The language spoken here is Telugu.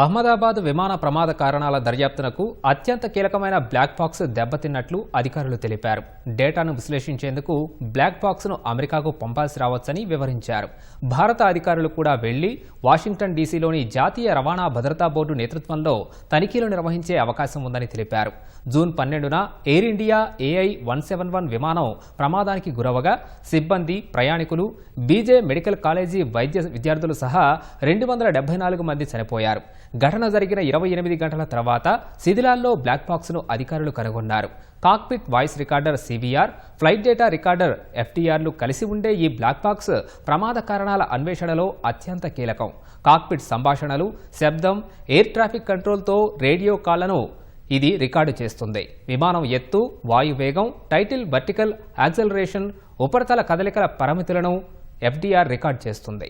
అహ్మదాబాద్ విమాన ప్రమాద కారణాల దర్యాప్తునకు అత్యంత కీలకమైన బ్లాక్ బాక్స్ దెబ్బతిన్నట్లు అధికారులు తెలిపారు. డేటాను విశ్లేషించేందుకు బ్లాక్ బాక్స్ను అమెరికాకు పంపాల్సి రావచ్చని వివరించారు. భారత అధికారులు కూడా వెళ్ళి వాషింగ్టన్ డీసీలోని జాతీయ రవాణా భద్రతా బోర్డు నేతృత్వంలో తనిఖీలు నిర్వహించే అవకాశం ఉందని తెలిపారు. జూన్ పన్నెండున Air India AI one seven one విమానం ప్రమాదానికి గురవగా సిబ్బంది ప్రయాణికులు బీజే మెడికల్ కాలేజీ వైద్య విద్యార్థులు సహా రెండు వందల డెబ్బై నాలుగు మంది చనిపోయారు. ఘటన జరిగిన ఇరవై ఎనిమిది గంటల తర్వాత శిథిలాల్లో బ్లాక్ బాక్స్ను అధికారులు కనుగొన్నారు. Cockpit voice recorder CVR flight data recorder ఎఫ్టీఆర్లు కలిసి ఉండే ఈ బ్లాక్ బాక్స్ ప్రమాద కారణాల అన్వేషణలో అత్యంత కీలకం. కాక్పిట్ సంభాషణలు శబ్దం ఎయిర్ ట్రాఫిక్ కంట్రోల్తో రేడియో కాళ్ళను ఇది రికార్డు చేస్తుంది. విమానం ఎత్తు వాయు వేగం టైటిల్ వర్టికల్ యాక్సలరేషన్ ఉపరితల కదలికల పరిమితులను ఎఫ్డీఆర్ రికార్డ్ చేస్తుంది.